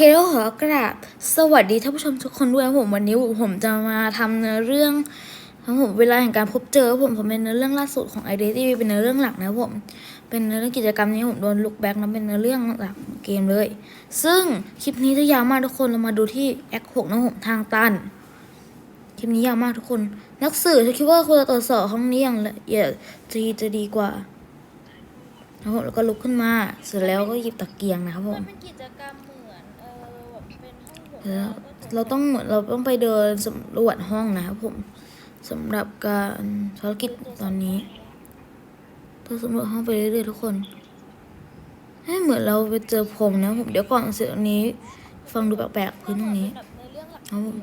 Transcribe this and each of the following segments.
แล้วขอกราบสวัสดีท่านผู้ชมทุกคนด้วยผมวันนี้ผมจะมาทำเนื้อเรื่องครับผมเวลาแห่งการพบเจอผมผมเป็นเนื้อเรื่องล่าสุดของ i d e n t i t เป็นเนื้อเรื่องหลักนะผมเป็นเนื้อเรื่องกิจกรรมนี้ผมโดนลุกแบ็กนะเป็นเนื้อเรื่องหลักเกมเลย ซึ่งคลิปนี้จะยาวมากทุกคนเรามาดูที่แอคหกนะผมทางตันคลิปนี้ยาวมากทุกคน นักสื่อจะคิดว่าควรจะตรวจสอบห้องนี้อย่างละเอียดจะดีจะดีกว่าแล้วผมแล้วก็ลุกขึ้นมาเสร็จแล้วก็หยิบตะเกียงนะครับผมเป็นกิจกรรมเหมือนเออแบบ เป็นห้องหัวแล้วก็จะเราต้องเหมือนเราต้องไปเดินสำรวจห้องนะครับผมสำหรับการภารกิจตอนนี้ต้องสำรวจห้องไปเรื่อยๆทุกคนให้เหมือนเราไปเจอผมนะผมเดี๋ยวก่อนเสร็จตรงนี้ ฟังดูแปลกๆพื้นตรงนี้แบบในเรื่องหลักครับผม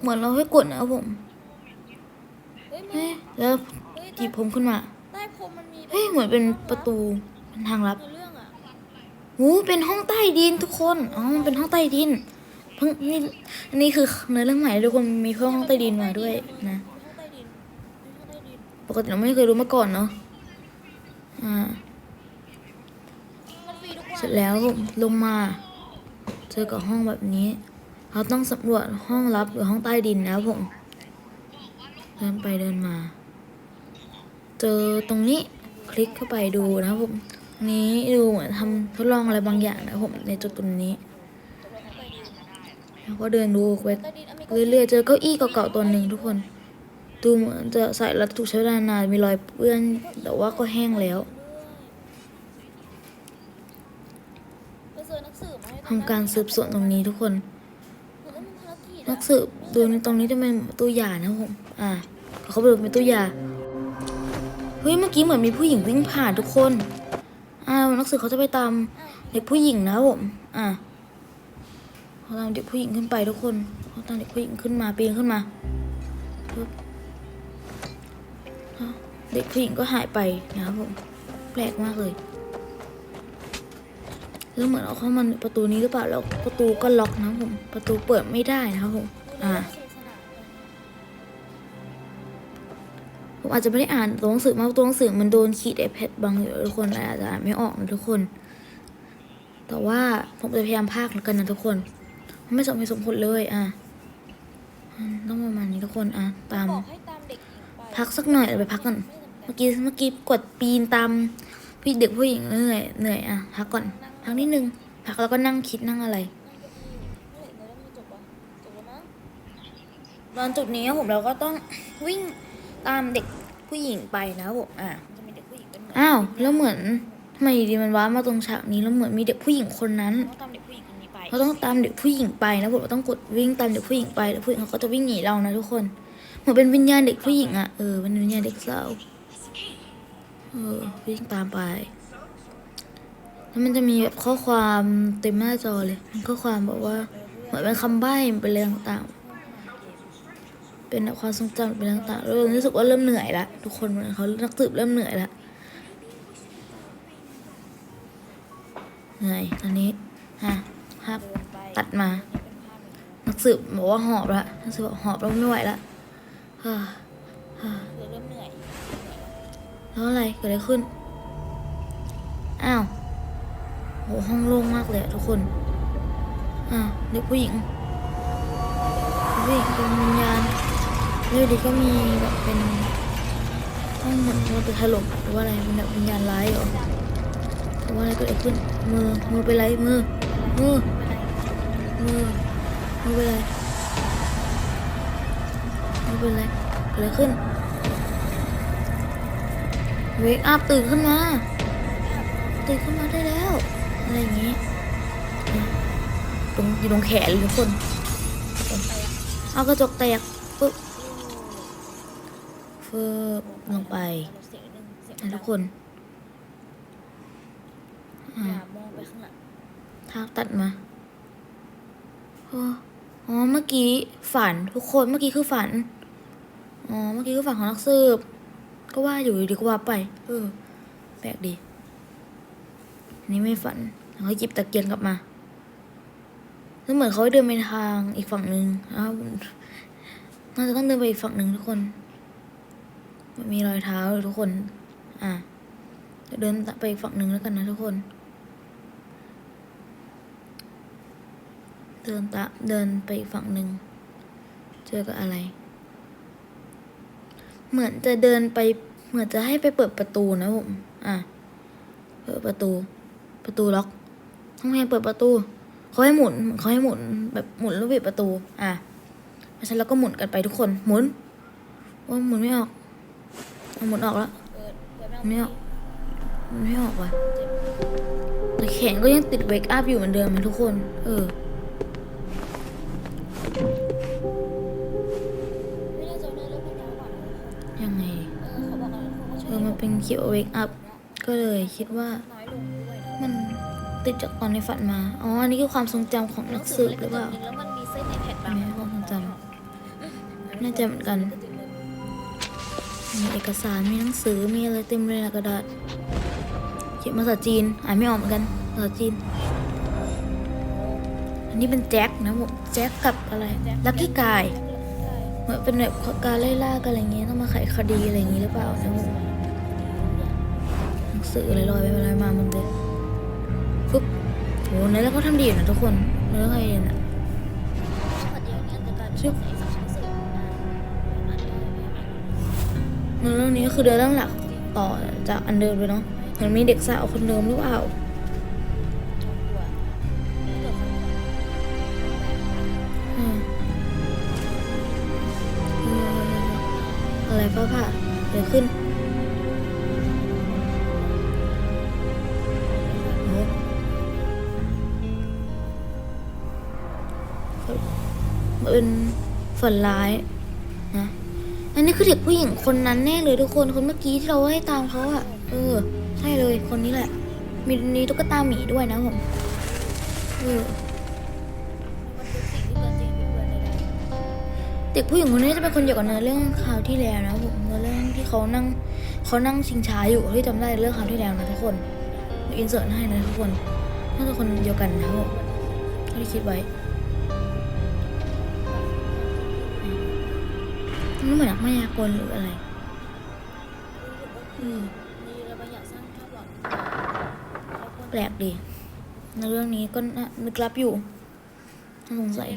เหมือนเราให้กดนะครับผมเฮ้ยมีเฮ้ยแล้วเฮ้ยหยิบผมขึ้นมาใต้พรมมันมีเฮ้ยเหมือนเป็นประตูเป็นทางลับในเรื่องอะหูเป็นห้องใต้ดินทุกคนอ๋อมันเป็นห้องใต้ดินเพิ่งนี่นนี้คือเนื้อเรื่องใหม่ทุกคนมีเพิ่มห้องใต้ดินมาด้วยนะปกติเราไม่เคยรู้มาก่อนเนาะอ่าเสร็จแล้วลงมาเจอกับห้องแบบนี้ เราต้องสำรวจห้องลับหรือห้องใต้ดินแล้วผมเดินไปเดินมา เจอตรงนี้คลิกเข้าไปดูนะผมนี้ดูเหมือนทำทดลองอะไรบางอย่างนะผมในจุดตรงนี้ แล้วก็เดินดูไปเรื่อยๆเจอเก้าอี้เก่าๆตัวหนึ่งทุกคน ดูเหมือนจะใส่แล้วถูกใช้เวลานานมีรอยเปื้อนแต่ว่าก็แห้งแล้วทำการสืบสวนตรงนี้ทุกคนเหมือนมันภารกิจนัอะกสืบดูในตรงนี้จะเป็นตู้ยานะผมอ่าเขาไปดูเป็นตู้ยาเฮ้ยเมื่อกี้เหมือนมีผู้หญิงวิ่งผ่านทุกคน อ่านักสืบเขาจะไปตามเด็กผู้หญิงนะผม อ่า เขาตามเด็กผู้หญิงขึ้นไปทุกคนเขาตามเด็กผู้หญิงขึ้นมาปีนขึ้นมาปึ๊บเด็กผู้หญิงก็หายไปนะครับผมแปลกมากเลยแล้วเหมือนเอาเข้ามาในประตูนี้หรือเปล่าแล้วประตูก็ล็อกนะครับผมประตูเปิดไม่ได้นะครับผมอ่าผมอาจจะไม่ได้อ่านตัวหนังสือมาตัวหนังสือมันโดนขีดไอแพดบังอยู่ทุกคนอาจจะอ่านไม่ออกนะทุกคน แต่ว่าผมจะพยายามพากแล้วกันนะทุกคน ไม่สมเหตุสมผลเลยอะอืมต้องประมาณนี้ทุกคนอะตามบอกให้ตามเด็กหญิงไปพักสักหน่อยเดี๋ยวไปพักก่อนเมื่อกี้เมื่อกี้กดปีนตามพี่เด็กผู้หญิงเหนื่อยเหนื่อยอะพักก่อนพักนิดนึงพักแล้วก็นั่งคิดนั่งอะไรเมื่อไหร่เนื้อเรื่องมันจบวะจบแล้วมั้งตอนจุดนี้ผมเราก็ต้องวิ่งตามเด็กผู้หญิงไปนะครับผมอะมันจะมีเด็กผู้หญิงเป็นเหมือนอ้าวแล้วเหมือนทำไมอยู่ดีมันว้ามาตรงฉากนี้แล้วเหมือนมีเด็กผู้หญิงคนนั้นต้องตาม เราต้องตามเด็กผู้หญิงไปนะผมเราต้องกดวิ่งตามเด็กผู้หญิงไปแล้วผู้หญิงเขาก็จะวิ่งหนีเรานะทุกคนเหมือนเป็นวิญญาณเด็กผู้หญิงอะเออเป็นวิญญาณเด็กสาวเออวิ่งตามไปแล้วมันจะมีแบบข้อความเต็มหน้าจอเลยเป็นข้อความบอกว่าเหมือนเป็นคำใบ้เป็นอะไรต่างๆเป็นความทรงจำเป็นต่างๆแล้วรู้สึกว่าเริ่มเหนื่อยละทุกคนเหมือนเขานักสืบเริ่มเหนื่อยละเหนื่อยตอนนี้ฮะ ภาพตัดมา นักสืบบอกว่าหอบละนักสืบบอกหอบแล้วไม่ไหวละฮ่าฮ่าคือเริ่มเหนื่อยแล้วอะไรเกิดอะไรขึ้น อ้าวโหห้องโล่งมากเลยทุกคน อ่าเด็กผู้หญิงผู้หญิงเป็นวิญญาณแล้วอดีก็มีแบบเป็นห้องเหมือนมันจะถล่มหรือว่าอะไรเป็นแบบวิญญาณร้ายเหรอหรือว่าอะไรเกิดอะไรขึ้นมือมือเป็นไรมือ มือมือไมือเป็นไรไมือเป็นไรเกิดอะไรขึ้นเวกอัพตื่นขึ้นมาตื่นขึ้นมาได้แล้ว อะไรอย่างงี้อะตรงอยู่ตรงแขนเลยทุกคนเอากระจกแตกปึ๊บฟืบลงไปทุกคนมองไปข้างหลัง ทากตัดมาอ๋อ เมื่อกี้ฝันทุกคน เมื่อกี้คือฝัน อ๋อ เมื่อกี้คือฝันของนักสืบ ก็ว่าอยู่ดีก็ว่าไป เออ แปลกดีนนี้ไม่ฝันแล้วก็หยิบตะเกียงกลับมาแล้วเหมือนเขาเดินไปทางอีกฝั่งหนึ่งอ้าวน่าจะต้องเดินไปอีกฝั่งหนึ่งทุกคนมันมีรอยเท้าทุกคน อะเดี๋ยวเดินไปอีกฝั่งหนึ่งแล้วกันนะทุกคน เดินตะเดินไปอีกฝั่งหนึ่ง เจอกับอะไร เหมือนจะเดินไป เหมือนจะให้ไปเปิดประตูนะผม อะ เปิดประตู ประตูล็อกต้องให้เปิดประตู เขาให้หมุน เขาให้หมุนแบบหมุนล้วปิดประตู อะเพราฉะนั้นเราก็หมุนกันไปทุกคน หมุน ว่าหมุนไม่ออกหมุนออกแล้วไม่ออกไม่ออกว่ะแต่แขนก็ยังติดเวกอัพอยู่เหมือนเดิมนะทุกคน เออ คลิปเวกอัพก็เลยคิดว่ามันติดจากตอนในฝันมา อ๋อ อันนี้คือความทรงจำของนักสืบหรือเปล่าน่างไม่ความทรงจำน่าจะเหมือนกัน มีเอกสาร มีหนังสือ มีอะไรเต็มเลยนะกระดาษ เขียนภาษาจีน อ่านไม่ออกเหมือนกันภาษาจีน อันนี้เป็นแจ็คนะผมแจ็คกับอะไร ลักกี้กายเหมือนเป็นแบบการไล่ล่ากันอะไรเงี้ยต้องมาไขคดีอะไรอย่างงี้หรือเปล่านะผม สืออะไรลอยไปลอยมามันเลยปุ๊บโหเนื้อเรื่องเขาทำดีอยู่นะทุกคนเนื้อเรื่องไอเดียน่ะชึบสักชั้นสื่อมาเนื้อเรื่องนี้ก็คือเดินเรื่องหลักต่อจากอันเดิมเลยเนาะเหมือนมีเด็กสาวคนเดิมหรือเปล่าอืมเอออะไรฟ้าผ่าเดี๋ยวขึ้น เป็นฝันร้ายนะอันนี้คือเด็กผู้หญิงคนนั้นแน่เลยทุกคนคนเมื่อกี้ที่เราให้ตามเขาอะเออ ใช่เลยคนนี้แหละ มีนี้ตุ๊กตาหมีด้วยนะผมเออเด็กผู้หญิงคนนี้จะเป็นคนเกี่ยวกับเนื้อเรื่องคราวที่แล้วนะผมเนื้อเรื่องที่เขานั่งเขานั่งชิงช้าอยู่ที่จำได้เรื่องคราวที่แล้วนะทุกคนอินเสิร์ตให้นะทุกคนน่าจะคนเดียวกันนะผมที่คิดไว้ นี่เหมือนนักมายากลหรืออะไรแปลกดีในเรื่องนี้ก็น่านึกลับอยู่น่าสงสัย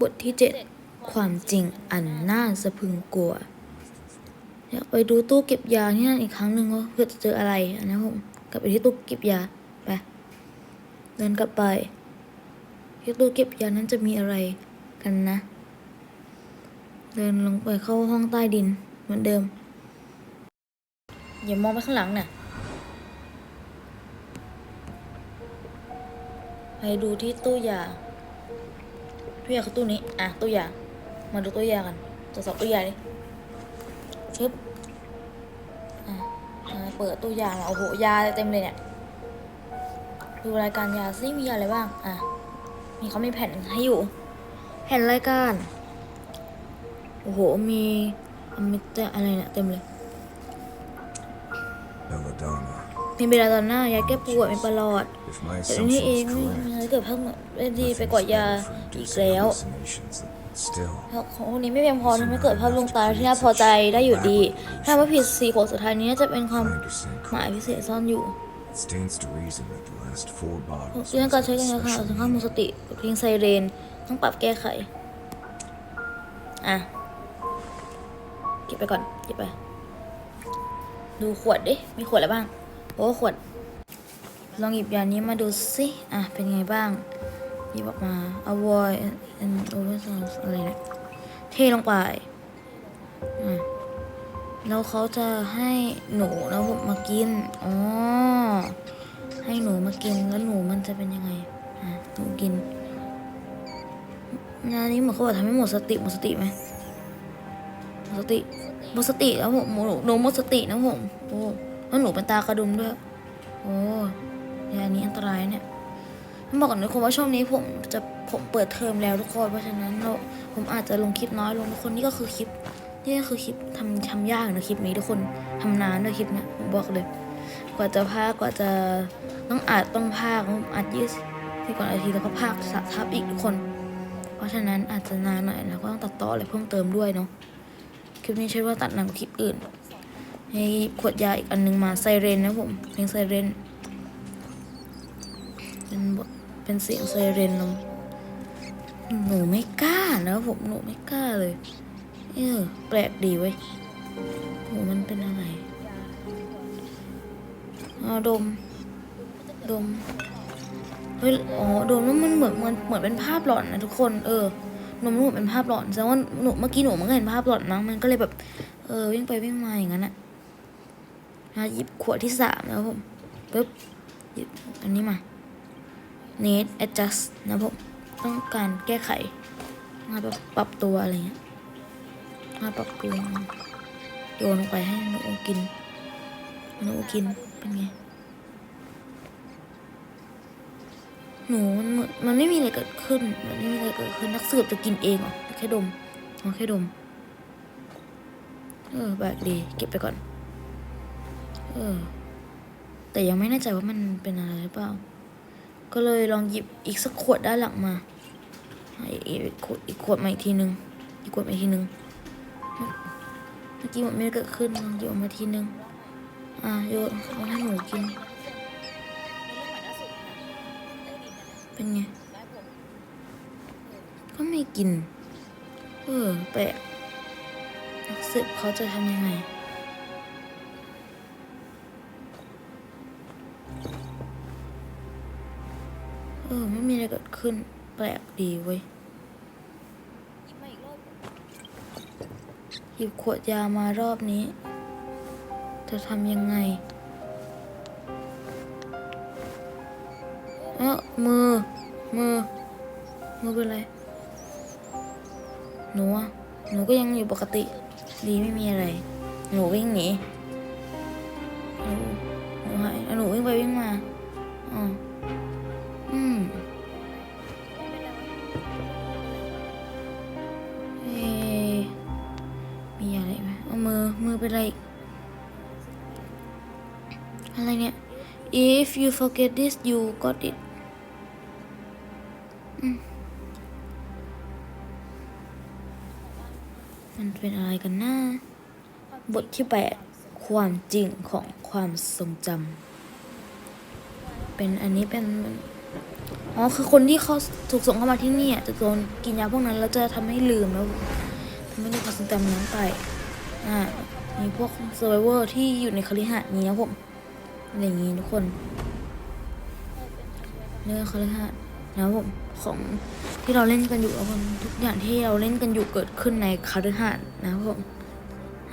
บทที่เจ็ดความจริงอันน่าสะพึงกลัวอยากไปดูตู้เก็บยาที่นั่นอีกครั้งหนึ่งว่าเพื่อจะเจออะไรนะผมกลับไปที่ตู้เก็บยาไปเดินกลับไป ที่ตู้เก็บยานั้นจะมีอะไรกันนะ เดินลงไปเข้าห้องใต้ดินเหมือนเดิม อย่ามองไปข้างหลังน่ะ ไปดูที่ตู้ยาตู้ยาคือตู้นี้ อะตู้ยา มาดูตู้ยากันตรวจสอบตู้ยาดิชึบอะเปิดตู้ยามาโอ้โห ยาเต็มเลยเนี่ย ดูรายการยาซิมียาอะไรบ้าง อะ มีเขามีแผ่นให้อยู่ แผ่นรายการ โอ้โห มีอมิตะอะไรเนี่ยเต็มเลย Belladonna. มีเบลาดอนน่ายาแก้ปวดมีประหลอด If my แต่นี่ assumption เอ is งไม่ correct, ไม่เกิดพักเหมือนไม่ดีไป nothing's กว่ายา been for อีก inducing แล้ว hallucinations that still เพราะของพวกนี้ไม่เพียงพอทำให้เกิดภาพลวงตาที่น่าพอใจได้อยู่ดี ถ้าว่าผิดสี่ขวดสุดท้ายนี้น่าจะเป็นความ I understand หมาย correctly. พิเศษซ่อนอยู่ It stands to reason that the last four bottles เรื่องการ was ใช้กัญชา especially สังฆามุสติกับเพลงไซเรน ต้องปรับแก้ไข อะ เก็บไปก่อน เก็บไป ดูขวดดิ มีขวดอะไรบ้าง โอ้ขวด ลองหยิบยานี้มาดูสิ อะ เป็นไงบ้าง หยิบออกมา avoid and oversense อะไรเนี่ย เทลงไป อะ แล้วเขาจะให้หนูนะผมมากิน อ๋อ ให้หนูมากินแล้วหนูมันจะเป็นยังไงอะหนูกิน งานนี้เหมือนเขาบอกทำให้หมดสติหมดสติไหมหมดสติหมดสติแล้วผมหนูหนูหมดสตินะผมโอ้แล้วหนูเป็นตากระดุมด้วย โอ้ยานี้อันตรายเนี่ยต้องบอกก่อนทุกคนว่าช่วงนี้ผมจะผมเปิดเทอมแล้วทุกคนเพราะฉะนั้นเราผมอาจจะลงคลิปน้อยลงทุกคนนี่ก็คือคลิป นี่คือคลิปทำทำยากนะคลิปนี้ทุกคนทำนานด้วยคลิปเนี้ยผมบอกเลย กว่าจะพากกว่าจะต้องอัดต้องพากผมอัดยี่สิบกว่านาทีแล้วก็พากสะทับอีกทุกคน เพราะฉะนั้นอาจจะนานหน่อยแล้วก็ต้องตัดต่ออะไรเพิ่มเติมด้วยเนาะคลิปนี้ใช่ว่าตัดหนังกว่าคลิปอื่นให้ขวดยาอีกอันหนึงมาไซเรนนะผมเพลงไซเรนเป็นเสียงไซเรนแล้วหนูไม่กล้านะผมหนูไม่กล้าเลย เออแปลกดีเว้ยหูมันเป็นอะไรเอาดม ดม เฮ้ย อ๋อ ดมแล้วมันเหมือนเหมือนเหมือนเป็นภาพหลอนนะทุกคน เออดมแล้วเหมือนเป็นภาพหลอนแสดงว่าหนูเมื่อกี้หนูมันก็เห็นภาพหลอนมั้ง มันก็เลยแบบ เออ วิ่งไปวิ่งมาอย่างนั้นอะอะหยิบขวดที่สามแล้วผมปึ๊บหยิบอันนี้มา need adjust นะผม ต้องการแก้ไขมาแบบปรับตัวอะไรเงี้ยาปรับตัวโยนลงไปให้หนูกินหนูกินเป็นไง หนูมันเหมือนมันไม่มีอะไรเกิดขึ้นมันไม่มีอะไรเกิดขึ้นนักสืบจะกินเองเหรอแค่ดมเอแค่ดม เออแบกดีเก็บไปก่อน เออ แต่ยังไม่แน่ใจว่ามันเป็นอะไรหรือเปล่า ก็เลยลองหยิบอีกสักขวดด้านหลังมาอีกขวดอีกขวดมาอีกทีนึงอีกขวดมาอีกทีนึง มื่อกี้มันไม่ได้เกิดขึ้นลองหยิบออกมาทีนึง อะโยนมาให้หนูกิน เป็นไง ก็ไม่กิน เออแปลกนักสืบเขาจะทำยังไงเออไม่มีอะไรเกิดขึ้น แปลกดีเว้ยบมาอีกรอบ หยิบขวดยามารอบนี้ จะทำยังไงเออมือ มือ มือเป็นไร หนูอะหนูก็ยังอยู่ปกติ ดีไม่มีอะไร หนูวิ่งหนี forget this you got it มันเป็นอะไรกันนะ บทที่แปดความจริงของความทรงจำเป็นอันนี้เป็นอ๋อคือคนที่เขาถูกส่งเข้ามาที่นี่จะโดนกินยาพวกนั้นแล้วจะทำให้ลืมแล้วทำให้ลืมความทรงจำนั้นไปอ่ามีพวกเซอร์ไวเวอร์ที่อยู่ในคฤหาสน์นี้นะผม อะไรอย่างนี้ทุกคน เนื้อคฤหาสน์นะผมของที่เราเล่นกันอยู่นะผมทุกอย่างที่เราเล่นกันอยู่เกิดขึ้นในคฤหาสน์นะผม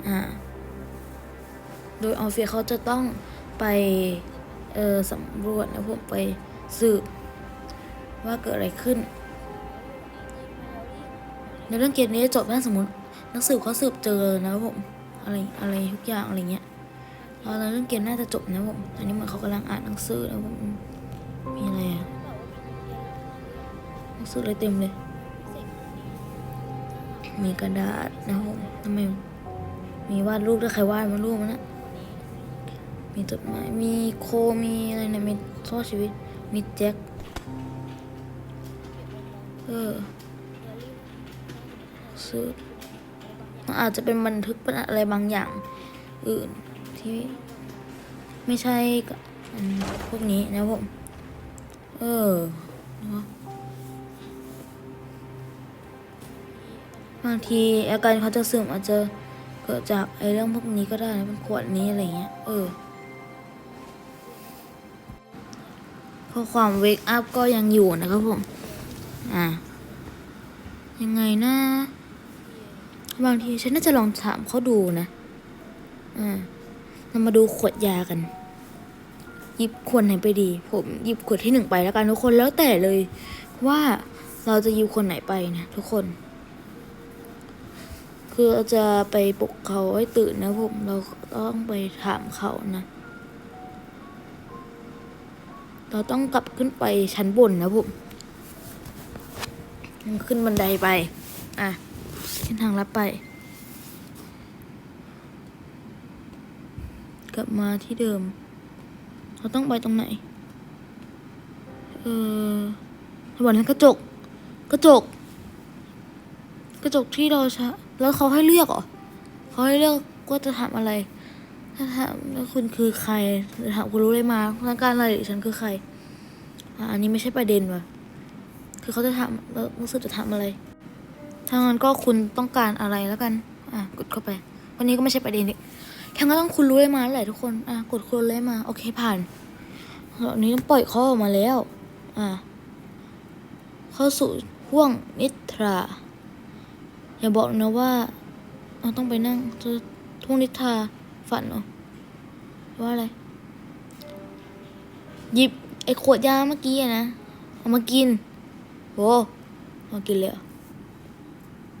อ่าโดยออฟฟิศเขาจะต้องไปเออสำรวจนะผมไปสืบว่าเกิดอะไรขึ้น ในเรื่องเกมนี้จบถ้าสมมตินักสืบเขาสืบเจอนะผมอะไรอะไรทุกอย่างอะไรเงี้ยแล้วในเรื่องเกมน่าจะจบนะผมอันนี้เหมือนเขากำลังอ่านหนังสือนะผมมีอะไร นังสืออะไรเต็มเลย มีกระดาษนะผมทำไมมีวาดรูปด้วยใครวาดมารูปมันนะมีจดหมายมีโคมีอะไรเนี่ยมีท่อชีวิต มีแจ็คเออสืบมันอาจจะเป็นบันทึกเป็นอะไรบางอย่างอื่นที่ไม่ใช่พวกนี้นะผม เออเนะางทีอาการเขาจะเสื่อมอาจจะเกิดจากไอ้เรื่องพวกนี้ก็ได้นะเป็นขวดนี้อะไรเงี้ย เออข้อความเวกอัพก็ยังอยู่นะครับผม อะยังไงนะ บางทีฉันน่าจะลองถามเขาดูนะ อ่าเรามาดูขวดยากัน หยิบขวดไหนไปดี ผมหยิบขวดที่หนึ่งไปแล้วกันทุกคนแล้วแต่เลย ว่าเราจะหยิบขวดไหนไปนะทุกคน คือเราจะไปปลุกเขาให้ตื่นนะผมเราต้องไปถามเขานะ เราต้องกลับขึ้นไปชั้นบนนะผมขึ้นบันไดไป อะขึ้นทางลับไป กลับมาที่เดิม เราต้องไปตรงไหน เออวันนั้นกระจก กระจก กระจกที่เราใช้ แล้วเขาให้เลือกเหรอเขาให้เลือกว่าจะถามอะไร ถ้าถามแล้วคุณคือใครถามคุณรู้เลยมาต้องการอะไรฉันคือใครอะอันนี้ไม่ใช่ประเด็นว่ะ คือเขาจะทำแล้วรู้สึกจะทำอะไร ถ้างั้นก็คุณต้องการอะไรแล้วกัน อะกดเข้าไป วันนี้ก็ไม่ใช่ประเด็นนี้แค่ก็ต้องคุณรู้เลยมาแหละทุกคน อะกดคุณเลยมา โอเคผ่านตอนนี้ต้องปล่อยขาออกมาแล้ว อะเข้าสู่ห่วงนิทรา อย่าบอกนะว่าเราต้องไปนั่งจะท่วงนิทราฝันเหรอว่าอะไร หยิบไอ้ขวดยาเมื่อกี้นะ เอามากินโอ้มากินเลย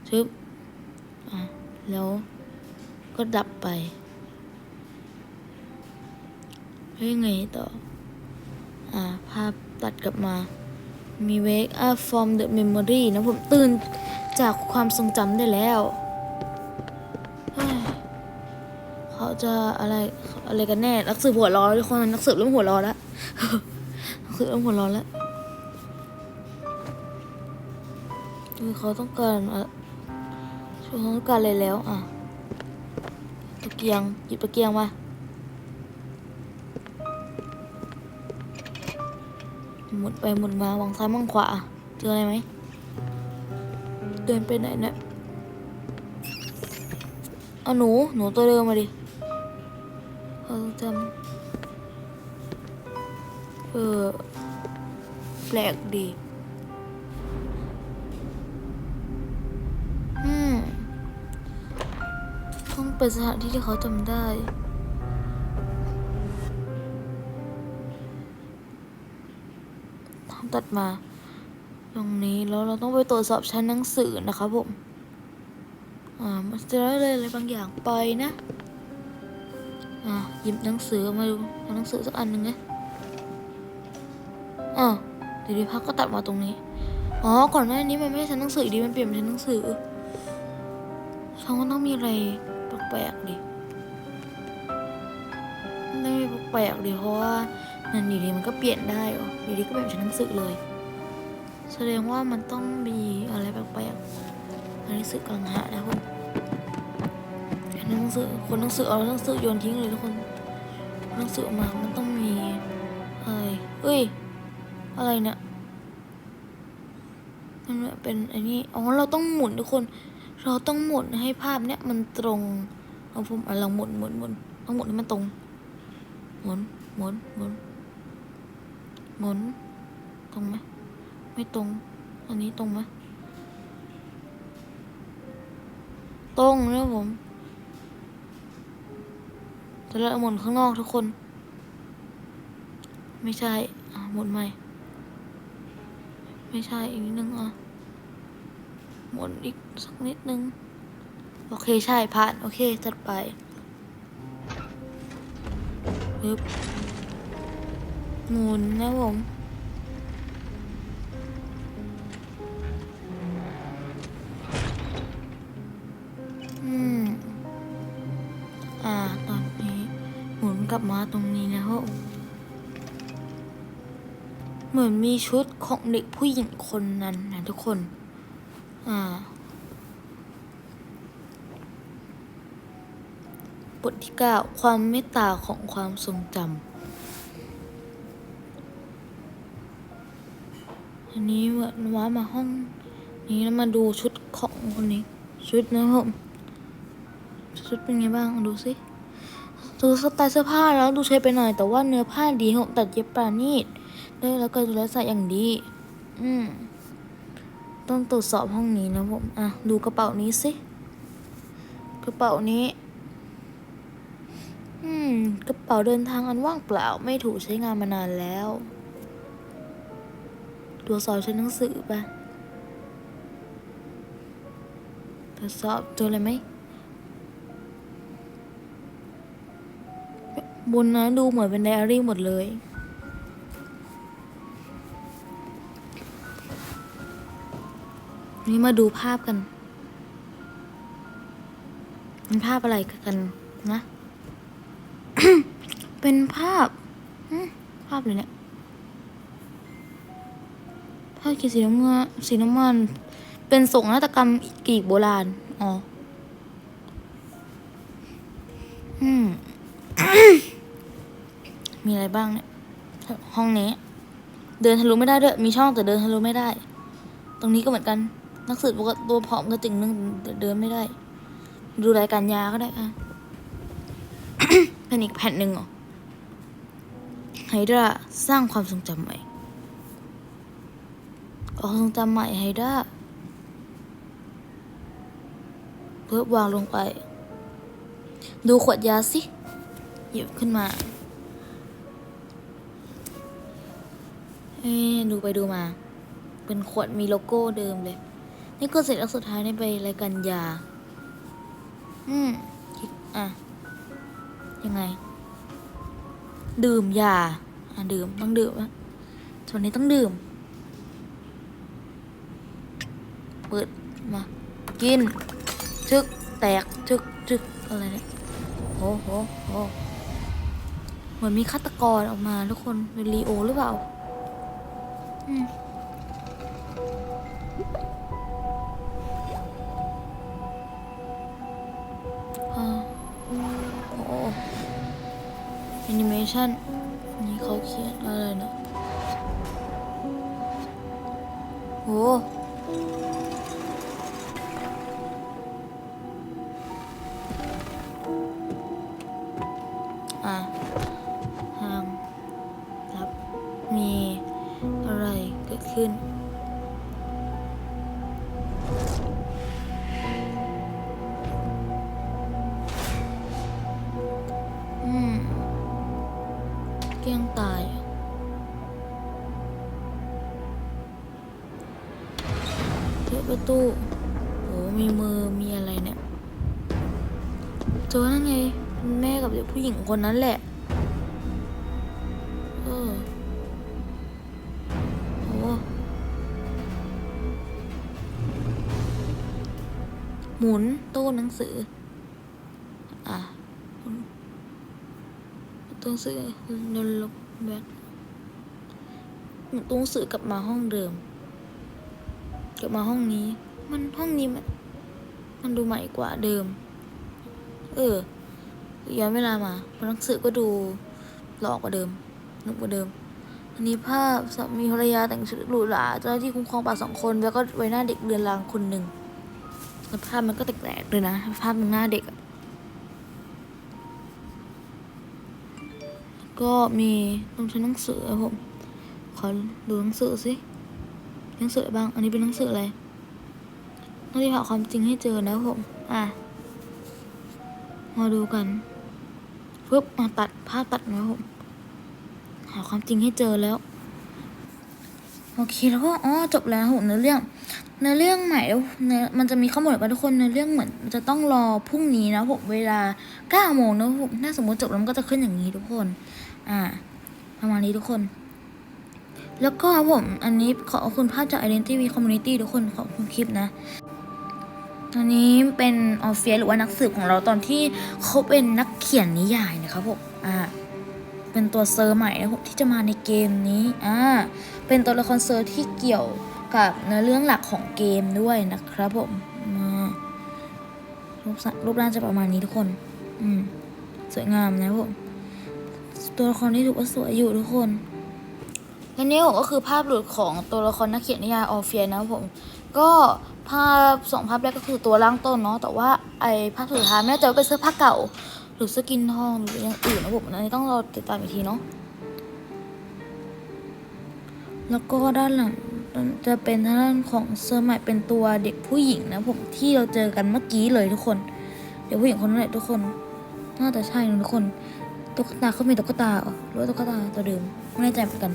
ทึบอะแล้วก็ดับไปแล้วยังไงต่อ อ่า ภาพตัดกลับมา มี wake up from the memory นะผมตื่น จากความทรงจำได้แล้วเขาจะอะไรอะไรกันแน่นักสืบหัวร้อนทุกคนนักสืบเริ่มหัวร้อนแล้วนักสืบเริ่มหัวร้อนแล้วคือเขาต้องการอะช่วยต้องการอะไรแล้วอะตะเกียงหยิบตะเกียงมาหมุนไปหมุนมาวางซ้ายมองขวาเจออะไรไหม เดินไปไหนเนี่ยเอาหนู หนูตัวเดิมมาดิเขาจำเออ แปลกดี อืม ต้องเป็นสถานที่ที่เขาจำได้ทำตัดมา ตรงนี้แล้วเราต้องไปตรวจสอบชั้นหนังสือนะครับผม อ่ามันจะได้เลยอะไรบางอย่างไปนะ อ่าหยิบหนังสือมาดูหนังสือสักอันหนึ่งนะอ่าเดี๋ยวดีพักก็ตัดมาตรงนี้ อ๋อ ก่อนหน้านี้มันไม่ใช่ชั้นหนังสือดีมันเปลี่ยนเป็นชั้นหนังสือฉันว่าต้องมีอะไรแปลกๆดิไม่มีแปลกดิเพราะว่านั่นอยู่ดีมันก็เปลี่ยนได้หรออยู่ดีก็เป็นชั้นหนังสือเลย แสดงว่ามันต้องมีอะไรแปลกๆในหนังสือกำลังหานะคุณชั้นหนังสือคนหนังสือเอาหนังสือโยนทิ้งเลยทุกคนหนังสือออกมา มันต้องมีอะไรเอ้ย อะไรเนี่ย มันเป็นอันนี้ อ๋อ เราต้องหมุนทุกคน เราต้องหมุนให้ภาพเนี้ยมันตรง เอาผมอะลองหมุนหมุนหมุนต้องหมุนให้มันตรง หมุนหมุนหมุนหมุนตรงไหม ไม่ตรง อันนี้ตรงไหมตรงนะผมจะเลือกหมุนข้างนอกทุกคน ไม่ใช่ อะหมุนใหม่ ไม่ใช่อีกนิดนึงอะหมุนอีกสักนิดนึง โอเคใช่ผ่าน โอเคจัดไปปึ๊บหมุนนะผม มือนมีชุดของเด็กผู้หญิงคนนั้นนะทุกคน อ่า บทที่เก้าความเมตตาของความทรงจำ อันนี้เหมือนว้ามาห้องนี้แล้วมาดูชุดของคนนี้ ชุดนะผมชุดเป็นไงบ้างดูสิดูสไตล์เสื้อผ้าแล้วดูเชยไปหน่อยแต่ว่าเนื้อผ้าดีผมตัดเย็บปราณีต ได้แล้วก็ดูแลใส่อย่างดี อืม ต้องตรวจสอบห้องนี้นะผม อะ ดูกระเป๋านี้สิ กระเป๋านี้ อืม กระเป๋าเดินทางอันว่างเปล่า ไม่ถูกใช้งานมานานแล้ว ตรวจสอบชั้นหนังสือปะตรวจสอบเจออะไรไหมบนนะดูเหมือนเป็นไดอารี่หมดเลย นี่มาดูภาพกันเป็นภาพอะไรกันนะ เป็นภาพ ภาพเลยเนี่ยผ้าขีดสีน้ำเงินสีน้ำมัน เป็นโศกนาฏกรรมกรีกโบราณ อ๋อ อืม มีอะไรบ้างเนี่ย ห้องนี้ เดินทะลุไม่ได้ด้วย มีช่องแต่เดินทะลุไม่ได้ ตรงนี้ก็เหมือนกัน นักสืบปกติตัวผอมก็จริงนึงเดินไม่ได้ ดูรายการยาก็ได้ค่ะเป็นอีกแผ่นหนึ่งเหรอไฮดราสร้างความทรงจำใหม่ความทรงจำใหม่ไฮดราเพิ่มวางลงไป ดูขวดยาสิ หยิบขึ้นมาเอ๊ดูไปดูมา เป็นขวดมีโลโก้เดิมเลย นี่ก็เสร็จแล้วสุดท้ายนี่ไปรายการยา อืมคิดอะ ยังไง ดื่มยา อะ ดื่ม ต้องดื่มอะส่วนนี้ต้องดื่ม เปิด มา กิน ชึก แตก ชึกชึกอะไรเนี่ยโหโหโหเหมือนมีฆาตกรออกมาทุกคนเป็นลีโอหรือเปล่า อืม ชันนี่เขาเขียนอะไรนะโห ตูโอ้มีมือมีอะไรเนี่ยเจอนั่นไงแม่กับเด็กผู้หญิงคนนั้นแหละเออโอ้หมุนตู้หนังสือ อะตัวหนังสือโดนลบแบกตัวหนังสือกลับมาห้องเดิม กลับมาห้องนี้ มันห้องนี้มันมันดูใหม่กว่าเดิม เออย้อนเวลามาหนังสือก็ดูหลอกกว่าเดิมหนุกกว่าเดิม อันนี้ภาพสามีภรรยาแต่งชุดหรูหราเจ้าหน้าที่คุ้มครองป่าสองคน แล้วก็ไว้หน้าเด็กเรือนรางคนหนึ่งแล้วภาพมันก็แตกๆเลยนะ ภาพมันหน้าเด็กก็มีต้องใช้หนังสือครับผม ขอดูหนังสือสิ นังสือบ้าง อันนี้เป็นหนังสืออะไรต้องที่หาความจริงให้เจอนะผม อะ มาดูกันปึ๊บมาตัดภาพตัดนะผม หาความจริงให้เจอแล้ว โอเคแล้วก็ อ๋อ จบแล้วผมเนื้อเรื่อง เนื้อเรื่องใหม่แล้วเนื้อมันจะมีข้อมูลแบบทุกคนเนื้อเรื่องเหมือนจะต้องรอพรุ่งนี้นะผม เวลาเก้าโมงนะผมถ้าสมมติจบแล้วมันก็จะขึ้นอย่างนี้ทุกคน อ่า ประมาณนี้ทุกคน แล้วก็ผมอันนี้ขอบคุณภาพจาก Identity Community ทุกคนขอบคุณคลิปนะอันนี้เป็นออฟเฟียหรือว่านักสืบของเราตอนที่เขาเป็นนักเขียนนิยายนะครับผมอ่าเป็นตัวเซอร์ใหม่นะครับที่จะมาในเกมนี้อ่าเป็นตัวละครเซอร์ที่เกี่ยวกับเนื้อเรื่องหลักของเกมด้วยนะครับผมมารูปสรูปร่างจะประมาณนี้ทุกคน อืมสวยงามนะผมตัวละครที่ถือว่าสวยอยู่ทุกคน และนี่ผมก็คือภาพหลุดของตัวละครนักเขียนนิยายออฟเฟียนะผมก็ภาพสองภาพแรกก็คือตัวร่างต้นเนาะแต่ว่าไอภาพสุดท้ายไม่แน่ใจว่าเป็นเสื้อผ้าเก่า หรือสกินทองหรืออย่างอื่นนะผมอันนี้ต้องรอติดตามอีกทีเนาะแล้วก็ด้านหลังจะเป็นทางด้านของเซอร์ใหม่เป็นตัวเด็กผู้หญิงนะผมที่เราเจอกันเมื่อกี้เลยทุกคน เด็กผู้หญิงคนนั้นแหละทุกคนน่าจะใช่นะทุกคนตุ๊กตาเขามีตุ๊กตาหรอหรือว่าตุ๊กตาตัวเดิมไม่แน่ใจเหมือนกัน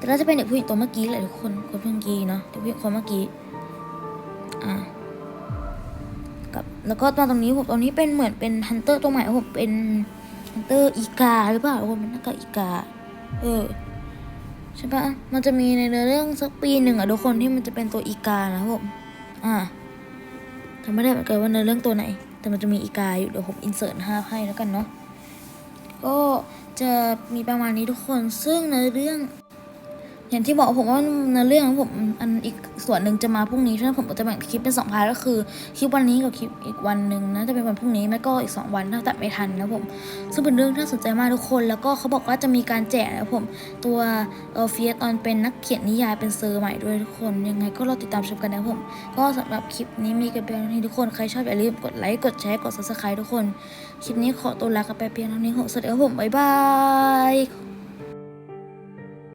แต่น่าจะเป็นเด็กผู้หญิงตัวเมื่อกี้แหละทุกคนคนเมื่อกี้เนาะเด็กผู้หญิงคนเมื่อกี้อ่ากับแล้วก็ตอนตรงนี้ผมตรงนี้เป็นเหมือนเป็นฮันเตอร์ตัวใหม่ผมเป็นฮันเตอร์อีกาหรือเปล่าทุกคนเป็นหน้ากากอีกา เออใช่ปะมันจะมีในเรื่องสักปีหนึ่งอะทุกคนที่มันจะเป็นตัวอีกานะผมอ่าจำไม่ได้เหมือนกันว่าเนื้อเรื่องตัวไหน แต่มันจะมีอีกาอยู่เดี๋ยวผมอินเสิร์ตห้าให้แล้วกันเนาะก็จะมีประมาณนี้ทุกคนซึ่งเนื้อเรื่อง อย่างที่บอกผมว่าในอเรื่องของผมอันอีกส่วนหนึ่งจะมาพรุ่งนี้ฉะนั้นผมจะแบ่งคลิปเป็นสองพาร์ทก็คือคลิปวันนี้กับคลิปอีกวันหนึ่งนะจะเป็นวันพรุ่งนี้ไม่ก็อีกสองวันถ้าตัดไม่ทันนะผมซึ่งเป็นเรื่องที่น่าสนใจมากทุกคน แล้วก็เขาบอกว่าจะมีการแจกนะผมตัวเออเฟียตอนเป็นนักเขียนนิยายเป็นเซอร์ใหม่ด้วยทุกคนยังไงก็รอติดตามชมกันนะผมก็สำหรับคลิปนี้มีกันเพียงเท่านี้ทุกคนใครชอบอย่าลืมกดไลค์กดแชร์กด subscribe ทุกคนคลิปนี้ขอตัวลากันไปเพียงเท่านี้ผมสวัสดีครับผมบ๊ายบาย